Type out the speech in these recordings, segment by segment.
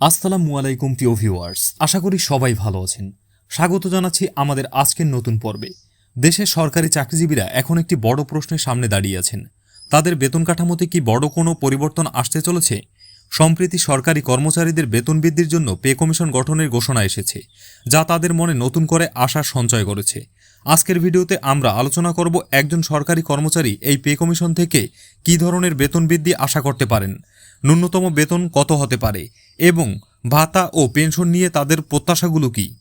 আসসালামু আলাইকুম, প্রিয় ভিউয়ার্স। আশা করি সবাই ভালো আছেন। স্বাগত জানাচ্ছি আমাদের আজকের নতুন পর্বে। দেশের সরকারি চাকরিজীবীরা এখন একটি বড় প্রশ্নের সামনে দাঁড়িয়ে আছেন। তাদের বেতন কাঠামোতে কি বড় কোনো পরিবর্তন আসতে চলেছে? সম্প্রতি সরকারি কর্মচারীদের বেতন বৃদ্ধির জন্য পে কমিশন গঠনের ঘোষণা এসেছে, যা তাদের মনে নতুন করে আশার সঞ্চয় করেছে। আজকের ভিডিওতে আমরা আলোচনা করব একজন সরকারি কর্মচারী এই পে কমিশন থেকে কী ধরনের বেতন বৃদ্ধি আশা করতে পারেন? ন্যূনতম বেতন কত হতে পারে? এবং ভাতা ও পেনশন নিয়ে তাদের প্রত্যাশাগুলো কী?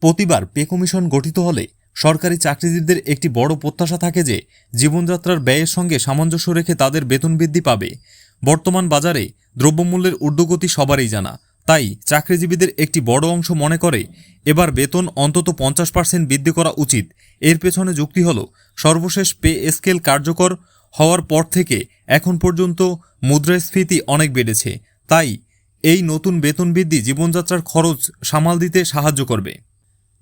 প্রতিবার পে কমিশন গঠিত হলে সরকারি চাকরিজীবীদের একটি বড় প্রত্যাশা থাকে যে জীবনযাত্রার ব্যয়ের সঙ্গে সামঞ্জস্য রেখে তাদের বেতন বৃদ্ধি পাবে। বর্তমান বাজারে দ্রব্যমূল্যের ঊর্ধ্বগতি সবারই জানা। তাই চাকরিজীবীদের একটি বড় অংশ মনে করে, এবার বেতন অন্তত পঞ্চাশ পার্সেন্ট বৃদ্ধি করা উচিত। এর পেছনে যুক্তি হল, সর্বশেষ পে স্কেল কার্যকর হওয়ার পর থেকে এখন পর্যন্ত মুদ্রাস্ফীতি অনেক বেড়েছে। তাই এই নতুন বেতন বৃদ্ধি জীবনযাত্রার খরচ সামাল দিতে সাহায্য করবে।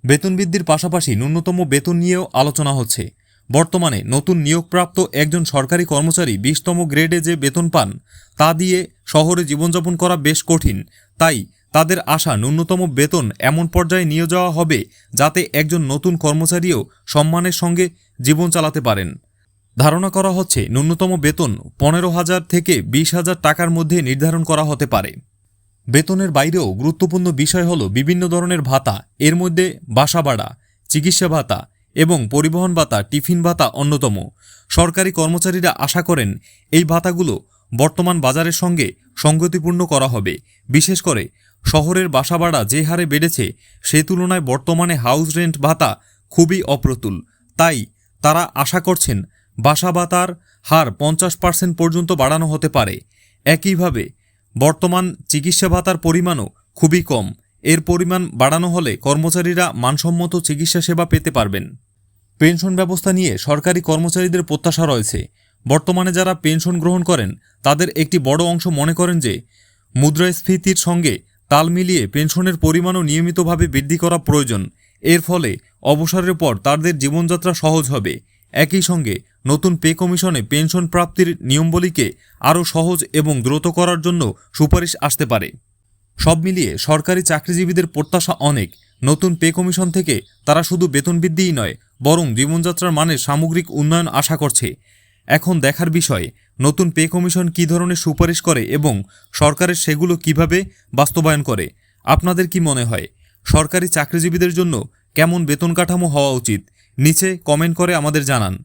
বেতন বৃদ্ধির পাশাপাশি ন্যূনতম বেতন নিয়েও আলোচনা হচ্ছে। বর্তমানে নতুন নিয়োগপ্রাপ্ত একজন সরকারি কর্মচারী বিশতম গ্রেডে যে বেতন পান, তা দিয়ে শহরে জীবনযাপন করা বেশ কঠিন। তাই তাদের আশা ন্যূনতম বেতন এমন পর্যায়ে নিয়ে যাওয়া হবে যাতে একজন নতুন কর্মচারীও সম্মানের সঙ্গে জীবন চালাতে পারেন। ধারণা করা হচ্ছে, ন্যূনতম বেতন পনেরো হাজার থেকে বিশ হাজার টাকার মধ্যে নির্ধারণ করা হতে পারে। বেতনের বাইরেও গুরুত্বপূর্ণ বিষয় হল বিভিন্ন ধরনের ভাতা, এর মধ্যে বাসা ভাড়া, চিকিৎসা ভাতা এবং পরিবহন ভাতা, টিফিন ভাতা অন্যতম। সরকারি কর্মচারীরা আশা করেন এই ভাতাগুলো বর্তমান বাজারের সঙ্গে সঙ্গতিপূর্ণ করা হবে। বিশেষ করে শহরের বাসা ভাড়া যে হারে বেড়েছে, সে তুলনায় বর্তমানে হাউস রেন্ট ভাতা খুবই অপ্রতুল। তাই তারা আশা করছেন বাসা ভাতার হার পঞ্চাশ পার্সেন্ট পর্যন্ত বাড়ানো হতে পারে। একইভাবে বর্তমান চিকিৎসা ভাতার পরিমাণও খুবই কম। এর পরিমাণ বাড়ানো হলে কর্মচারীরা মানসম্মত চিকিৎসা সেবা পেতে পারবেন। পেনশন ব্যবস্থা নিয়ে সরকারি কর্মচারীদের প্রত্যাশা রয়েছে। বর্তমানে যারা পেনশন গ্রহণ করেন, তাদের একটি বড় অংশ মনে করেন যে, মুদ্রাস্ফীতির সঙ্গে তাল মিলিয়ে পেনশনের পরিমাণও নিয়মিতভাবে বৃদ্ধি করা প্রয়োজন। এর ফলে অবসরের পর তাদের জীবনযাত্রা সহজ হবে। একই সঙ্গে নতুন পে কমিশনে পেনশন প্রাপ্তির নিয়মবলীকে আরও সহজ এবং দ্রুত করার জন্য সুপারিশ আসতে পারে। সব মিলিয়ে সরকারি চাকরিজীবীদের প্রত্যাশা অনেক। নতুন পে কমিশন থেকে তারা শুধু বেতন বৃদ্ধিই নয়, বরং জীবনযাত্রার মানের সামগ্রিক উন্নয়ন আশা করছে। এখন দেখার বিষয়, নতুন পে কমিশন কী ধরনের সুপারিশ করে এবং সরকারের সেগুলো কীভাবে বাস্তবায়ন করে? আপনাদের কি মনে হয়? সরকারি চাকরিজীবীদের জন্য কেমন বেতন কাঠামো হওয়া উচিত? নিচে কমেন্ট করে আমাদের জানান।